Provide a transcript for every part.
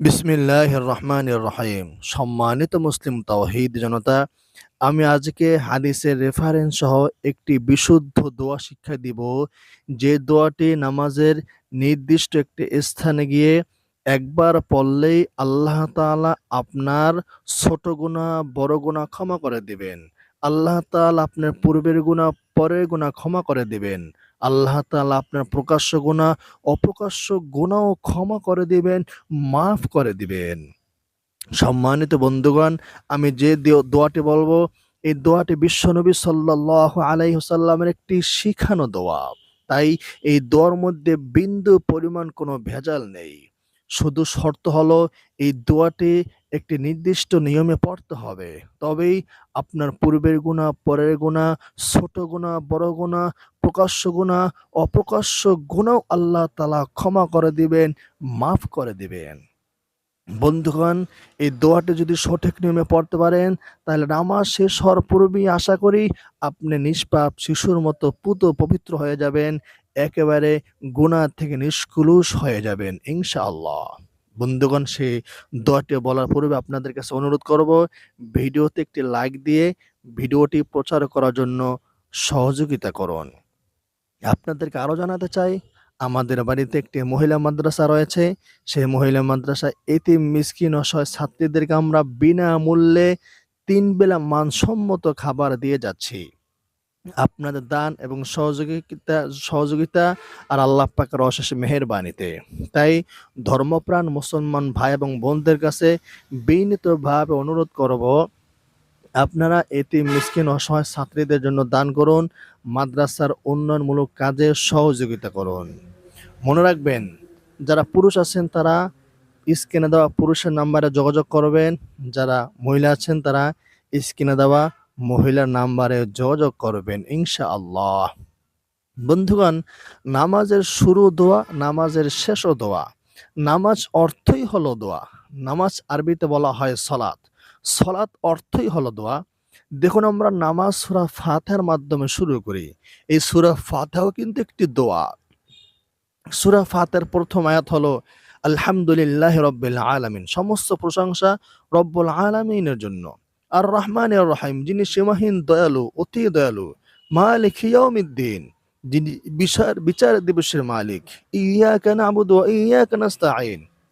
বিসমিল্লাহ রহমান রহিম সম্মানিত মুসলিম তাওহিদ জনতা, আমি আজকে হাদিসের রেফারেন্স সহ একটি বিশুদ্ধ দোয়া শিক্ষা দিব। যে দোয়াটি নামাজের নির্দিষ্ট একটি স্থানে গিয়ে একবার পড়লেই আল্লাহ তাআলা আপনার ছোট গুণা বড় গুণা ক্ষমা করে দিবেন। আল্লাহ তাআলা আপনার পূর্বের গুণা পরের গুণা ক্ষমা করে দিবেন। আল্লাহ তাআলা আপনার প্রকাশ্য গুণা অপ্রকাশ্য গুণাও ক্ষমা করে দিবেন, মাফ করে দিবেন। সম্মানিত বন্ধুগণ, আমি যে দোয়াটি বলব, এই দোয়াটি বিশ্বনবী সাল্লাহ আলাইসাল্লামের একটি শিখানো দোয়া। তাই এই দোয়ার মধ্যে বিন্দু পরিমাণ কোনো ভেজাল নেই। শুধু শর্ত হলো, এই দোয়াটি একটি নির্দিষ্ট নিয়মে পড়তে হবে। তবেই আপনার পূর্বের গুণা পরের গুণা ছোট গুণা বড় গুণা প্রকাশ্য গুণা, অপ্রকাশ্য গুণাও আল্লাহ তালা ক্ষমা করে দিবেন, মাফ করে দিবেন। বন্ধুগণ, এই দোয়াটি যদি সঠিক নিয়মে পড়তে পারেন, তাহলে নামাজ শেষ হওয়ার পূর্বেই আশা করি আপনি নিষ্পাপ শিশুর মতো পুত পবিত্র হয়ে যাবেন, একেবারে গুনাহ থেকে নিষ্কুলুষ হয়ে যাবেন, ইনশাআল্লাহ। বন্ধুগণ, সেই দোয়াটি বলার পূর্বে আপনাদের কাছে অনুরোধ করব, ভিডিওতে একটি লাইক দিয়ে ভিডিওটি প্রচার করার জন্য সহযোগিতা করুন। আপনাদেরকে আরও জানাতে চাই, আমাদের বাড়িতে একটি মহিলা মাদ্রাসা রয়েছে। সেই মহিলা মাদ্রাসা এতে মিসকিন অসহায় ছাত্রীদেরকে আমরা বিনামূল্যে তিন বেলা মানসম্মত খাবার দিয়ে যাচ্ছি। আপনাদের দান এবং সহযোগিতা সহযোগিতা আর আল্লাহ পাকের অশেষ মেহেরবানিতে। তাই ধর্মপ্রাণ মুসলমান ভাই এবং বোনদের কাছে বিনীতভাবে অনুরোধ করব আপনারা এটি মিসকিন অসহায় ছাত্রীদের জন্য দান করুন, মাদ্রাসার উন্নয়নমূলক কাজে সহযোগিতা করুন। মনে রাখবেন, যারা পুরুষ আছেন তারা স্ক্রিনে দেওয়া পুরুষের নাম্বারে যোগাযোগ করবেন, যারা মহিলা আছেন তারা স্ক্রিনে দেওয়া মহিলার নাম্বারে যোগাযোগ করবেন ইনশা আল্লাহ বন্ধুগণ, নামাজের শুরু দোয়া, নামাজের শেষও দোয়া। নামাজ অর্থই হলো দোয়া। নামাজ আরবিতে বলা হয় সলাৎ সলাৎ অর্থই হলো দোয়া। দেখুন আমরা নামাজ সুরা ফাতেহার মাধ্যমে শুরু করি। এই সুরা ফাতেহাও কিন্তু একটি দোয়া। সুরা ফাতের প্রথম আয়াত হলো, আলহামদুলিল্লাহ রব্বিল আলামিন। সমস্ত প্রশংসা রব্বুল আলামিনের জন্য। আর রহমান রহিম, যিনি সীমাহীন দয়ালু, অতি দয়ালু, মালিক ইয়াউমিদ্দিন, যিনি বিচার বিচার দিবসের মালিক। ইয়া কেন আবুদ ইয়া কেন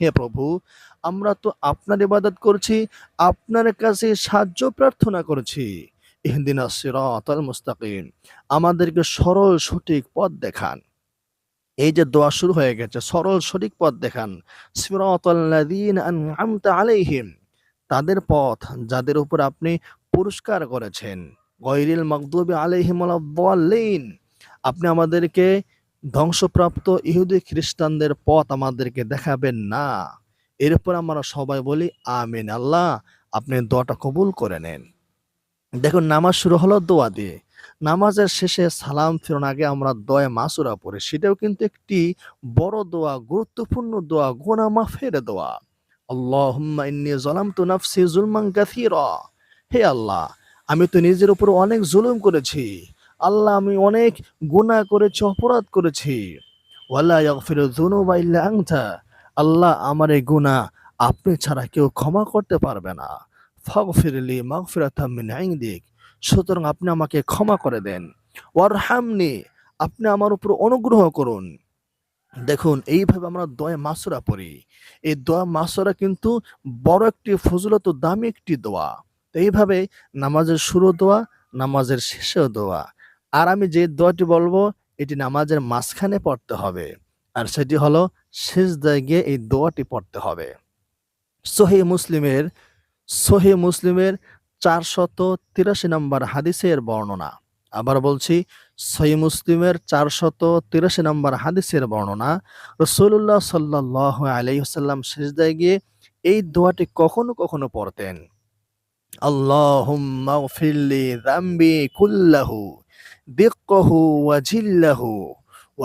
হে প্রভু আমরা তো আপনার ইবাদত করছি, আপনার কাছে সাহায্য প্রার্থনা করছি। ইহদিনা সিরাতাল মুস্তাকিম, আমাদেরকে সরল সঠিক পথ দেখান। এই যে দোয়া শুরু হয়ে গেছে, সরল সঠিক পথ দেখান। সিরাতাল্লাযীন আন'আমতা আলাইহিম, তাদের পথ যাদের উপর আপনি পুরস্কার করেছেন। গয়রিল মাগদুবি আলাইহিম ওয়ালাদ-দাল্লিন আপনি আমাদেরকে ধ্বংসপ্রাপ্ত ইহুদি খ্রিস্টানদের পথ আমাদেরকে দেখাবেন না। এরপর আমরা সবাই বলি, আমিন আল্লাহ, আপনি দোয়াটা কবুল করে নেন। দেখুন, নামাজ শুরু হলো দোয়া দিয়ে। নামাজের শেষে সালাম ফেরন আগে আমরা দয়ে মাসুরা পড়ি। সেটাও কিন্তু একটি বড় দোয়া, গুরুত্বপূর্ণ দোয়া গোনা মাফের দোয়া। আল্লাহুম্মা ইন্নী যালামতু নাফসি যুলমান কাসীরা। হে আল্লাহ, আমি তো নিজের উপর অনেক জুলুম করেছি। আল্লাহ, আমি অনেক গুনাহ করেছি, অপরাধ করেছি। ওয়ালা ইয়াগফিরু যুনুবা ইল্লা আনতা। আল্লাহ আমার এই গুনাহ আপনি ছাড়া কেউ ক্ষমা করতে পারবে না। ফাগফিরলি মাগফিরাতাম মিন ইনদিক। সুতরাং আপনি আমাকে ক্ষমা করে দেন। ওয়ারহামনি, আপনি আমার উপর অনুগ্রহ করুন। দেখুন, এইভাবে আমরা দোয়া মাসুরা পড়ি। এই দোয়া মাসুরা কিন্তু বড় একটি ফজিলত দামি একটি দোয়া। তো এইভাবে নামাজের শুরু দোয়া, নামাজের শেষেও দোয়া। আর আমি যে দোয়াটি বলব, এটি নামাজের মাঝখানে পড়তে হবে। আর সেটি হলো শেষ গিয়ে এই দোয়াটি পড়তে হবে। সহি মুসলিমের সহি মুসলিমের চারশত তিরাশি নম্বর হাদিসের বর্ণনা। আবার বলছি সহি মুসলিমের চারশত তিরাশি নম্বর হাদিসের বর্ণনা। রসুল্লাহ সাল্লাহ আলাইসাল্লাম শেষদায় গিয়ে এই দোয়াটি কখনো কখনো পড়তেন। যামবি কুল্লাহু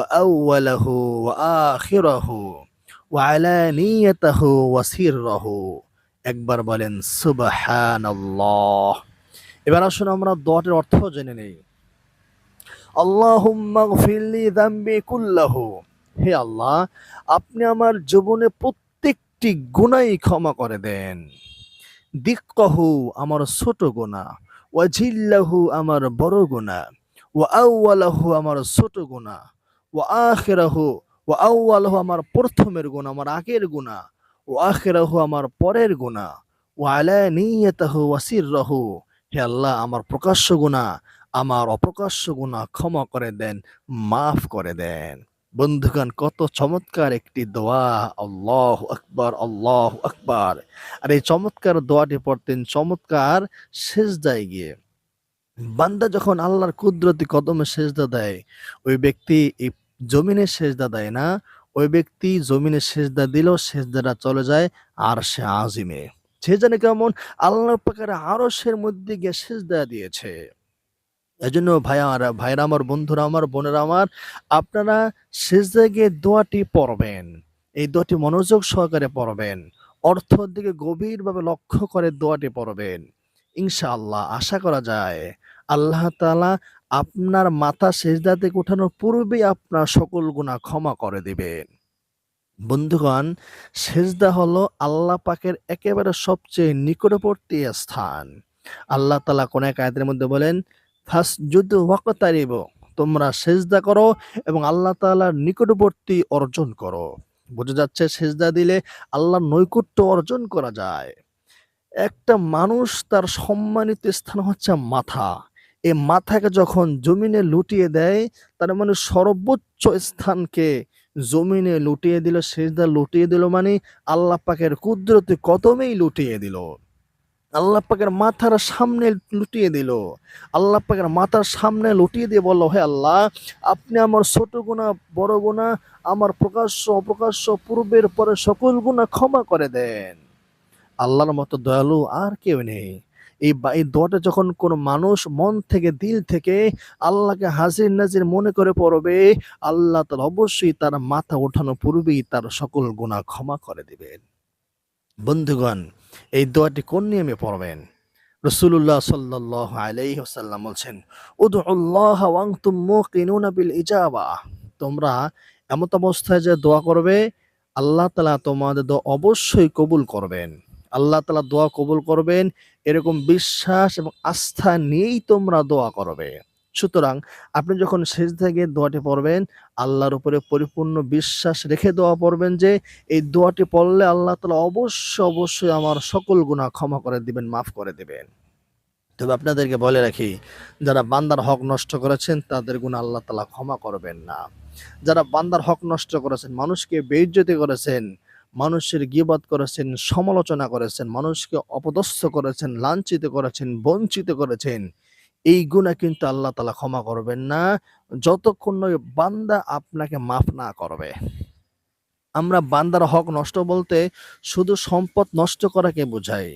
আউওয়ালাহু ওয়া আলানিয়াতাহু ওয়া সিররাহু একবার বলেন, সুবহানাল্লাহ। এবার আসুন আমরা দোয়াটির অর্থ জেনে নেই। আল্লাহুম্মা গফিরলি যামবি কুল্লাহু। হে আল্লাহ, আপনি আমার জীবনে প্রত্যেকটি গুনাই ক্ষমা করে দেন। দিক্কহু আমার ছোট গুণা ওয়াজিল্লাহু আমার বড় গুণা ওয়া আউয়ালাহু আমার ছোট গুণা ওয়া আখিরাহু ওয়া আউয়ালাহু আমার প্রথমের গুণা আমার আগের গুণা ওয়া আখিরাহু আমার পরের গুণা ও আলানিয়াতাহু ওয়া সিররাহু। হে আল্লাহ, আমার প্রকাশ্য গুণা আমার অপ্রকাশ্য গুণা ক্ষমা করে দেন, মাফ করে দেন। বন্ধুগণ, কত চমৎকার একটি দোয়া, আল্লাহ আকবার আল্লাহ আকবার। আর এই চমৎকার দোয়াটি পড়তেন, চমৎকার শেষ সেজদায় গিয়ে। বান্দা যখন আল্লাহর কুদরতি কদমে সেজদা দেয়, ওই ব্যক্তি এই জমিনে সেজদা দেয় না। ওই ব্যক্তি জমিনে সেজদা দিল সেজদাটা চলে যায় আর সে আজিমে। সে জানে কেমন? আল্লাহ পাকের আরশের মধ্যে গিয়ে সেজদা দিয়েছে। এজন্য ভাই আমার ভাইরা আমার, বন্ধুরা আমার, বোনেরা আমার, আপনারা সেজদায় গিয়ে দোয়াটি পড়বেন। এই দোয়াটি মনোযোগ সহকারে পড়বেন। অর্থর দিকে গভীরভাবে লক্ষ্য করে দোয়াটি পড়বেন। ইনশাআল্লাহ, আশা করা যায় আল্লাহ তাআলা আপনার মাথা সেজদা থেকে উঠানোর পূর্বেই আপনার সকল গুনাহ ক্ষমা করে দিবেন। বন্ধুগণ, সেজদা হলো আল্লাহ পাকের একেবারে সবচেয়ে নিকটবর্তী স্থান। আল্লাহ তালা কোন এক আয়াতের মধ্যে বলেন, ফাসজুদ ওয়াকতারিব তোমরা সেজদা করো এবং আল্লাহ তাআলার নিকটবর্তী অর্জন করো। বোঝা যাচ্ছে সেজদা দিলে আল্লাহর নৈকট্য অর্জন করা যায়। একটা মানুষ তার সম্মানিত স্থান হচ্ছে মাথা। এই মাথাকে যখন জমিনে লুটিয়ে দেয়, তার মানে সর্বোচ্চ স্থানকে জমিনে লুটিয়ে দিল, সেজদা লুটিয়ে দিল মানে আল্লাহ পাকের কুদরতি কদমেই লুটিয়ে দিল। আল্লাহ পাকের মাথার সামনে লুটিয়ে দিল। আল্লাহ পাকের মাথার সামনে লুটিয়ে দিয়ে বলল, হে আল্লাহ, আপনি আমার ছোট গুণা বড় গুণা আমার প্রকাশ্য, অপ্রকাশ্য, পূর্বের পরে সকল গুণা ক্ষমা করে দেন। আল্লাহর মতো দয়ালু আর কেউ নেই। এই এই দোয়াটা যখন কোনো মানুষ মন থেকে, দিল থেকে আল্লাহকে হাজির নাজির মনে করে পড়বে, আল্লাহ তার অবশ্যই তার মাথা ওঠানো পূর্বেই তার সকল গুণা ক্ষমা করে দিবেন। বন্ধুগণ, এই দোয়াটি কোন নিয়মে পড়বেন? রসুল্লাহ সাল্লাহ আলাইহি বলছেন উদুল্লাহ ওয়াংতুম মুকিনুনা বিল ইজাবা। তোমরা এমত অবস্থায় যে দোয়া করবে, আল্লাহ তালা তোমাদের দোয়া অবশ্যই কবুল করবেন। আল্লাহ তালা দোয়া কবুল করবেন। এরকম বিশ্বাস এবং আস্থা নিয়েই তোমরা দোয়া করবে। সুতরাং আপনি যখন শেষ থেকে দোয়াটি পড়বেন, আল্লাহর উপরে পরিপূর্ণ বিশ্বাস রেখে দোয়া পড়বেন যে, এই দোয়াটি পড়লে আল্লাহ তালা অবশ্যই অবশ্যই আমার সকল গুণা ক্ষমা করে দিবেন, মাফ করে দেবেন। তবে আপনাদেরকে বলে রাখি, যারা বান্দার হক নষ্ট করেছেন, তাদের গুণ আল্লাহ তালা ক্ষমা করবেন না। যারা বান্দার হক নষ্ট করেছেন, মানুষকে বেইজ্জতি করেছেন মানুষের গিবাদ করেছেন, সমালোচনা করেছেন, মানুষকে অপদস্থ করেছেন, লাঞ্ছিত করেছেন, বঞ্চিত করেছেন, এই গুণা কিন্তু আল্লাহ তালা ক্ষমা করবেন না। যতক্ষণ বান্দা আপনাকে মাফ না করবে। আমরা বান্দার হক নষ্ট বলতে শুধু সম্পদ নষ্ট করাকে বোঝাই।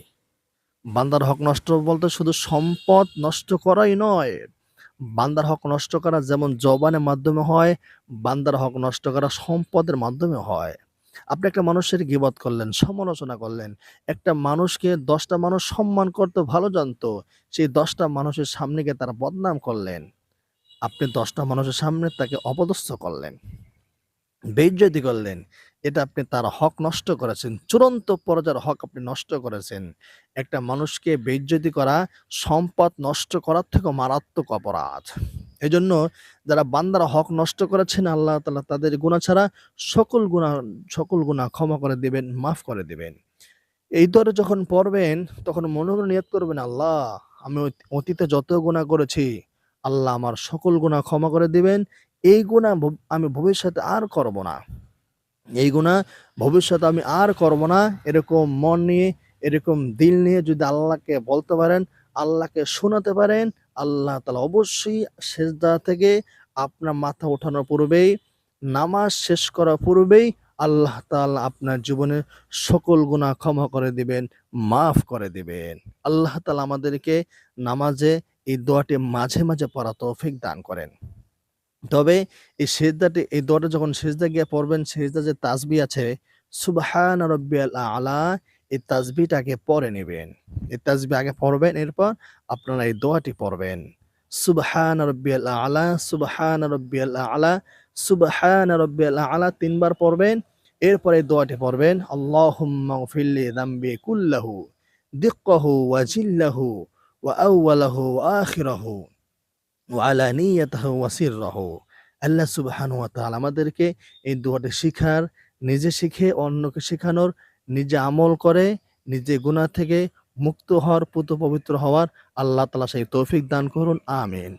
বান্দার হক নষ্ট বলতে শুধু সম্পদ নষ্ট করাই নয়। বান্দার হক নষ্ট করা যেমন জবানের মাধ্যমে হয়, বান্দার হক নষ্ট করা সম্পদের মাধ্যমে হয়। আপনি একটা মানুষের গিবত করলেন, সমালোচনা করলেন। একটা মানুষকে দশটা মানুষ সম্মান করতে ভালো জানতো, সেই দশটা মানুষের সামনে গিয়ে তারা বদনাম করলেন। আপনি দশটা মানুষের সামনে তাকে অপদস্থ করলেন বেজ্জতি করলেন। এটা আপনি তার হক নষ্ট করেছেন। চূড়ান্ত পর্যায়ের হক আপনি নষ্ট করেছেন। একটা মানুষকে বেইজ্জতি করা, সম্পদ নষ্ট করার থেকে মারাত্মক অপরাধ। এজন্য যারা বান্দারা হক নষ্ট করেছেন, আল্লাহ তালা তাদের গুনাহ ছাড়া সকল গুনাহ সকল গুনাহ ক্ষমা করে দিবেন, মাফ করে দিবেন। এই দরে যখন পড়বেন, তখন মনে মনে নিয়ত করবেন, আল্লাহ, আমি অতীতে যত গুনাহ করেছি, আল্লাহ আমার সকল গুনাহ ক্ষমা করে দিবেন। এই ভব- আমি ভবিষ্যতে আর করব না। এই গুনাহ ভবিষ্যতে আমি আর করব না। এরকম মন নিয়ে, এরকম দিল নিয়ে যদি আল্লাহকে বলতে পারেন, আল্লাহকে শোনাতে পারেন, আল্লাহ তালা অবশ্যই সেজদা থেকে আপনার মাথা ওঠানোর পূর্বেই, নামাজ শেষ করার পূর্বেই আল্লাহ তাআলা আপনার জীবনে সকল গুনাহ ক্ষমা করে দিবেন, মাফ করে দিবেন। আল্লাহ তাআলা আমাদেরকে নামাজে এই দোয়াটি মাঝে মাঝে পড়া তৌফিক দান করেন। তবে এই সেজদাটি, এই দোয়াটা যখন সেজদা গিয়ে পড়বেন, সেজদা যে তাসবি আছে, সুবহান রব্বিয়াল আলা, এই তাসবিটাকে পরে নেবেন। এই তাসবি আগে পড়বেন, এরপর আপনারা এই দোয়াটি পড়বেন। সুবহান রব্বিয়াল আলা, সুবহান রব্বিয়াল আলা, সুবহান রব্বিয়াল আলা তিনবার পড়বেন, এরপরে দোয়াটি পড়বেন, আল্লাহুম্মা গফিরলি যামবি কুল্লাহু, দিক্কাহু ওয়া জিল্লাহু ওয়া আউওয়ালাহু ওয়া আখিরাহু। ওয়া আলানিয়াতাহু ওয়া সিররাহু আল্লাহ তাআলা আমাদেরকে এই দোয়াটি শিখার, নিজে শিখে অন্যকে শেখানোর, নিজে আমল করে নিজে গুণা থেকে মুক্ত হওয়ার, পুত পবিত্র হওয়ার আল্লাহ তালা সেই তৌফিক দান করুন। আমিন।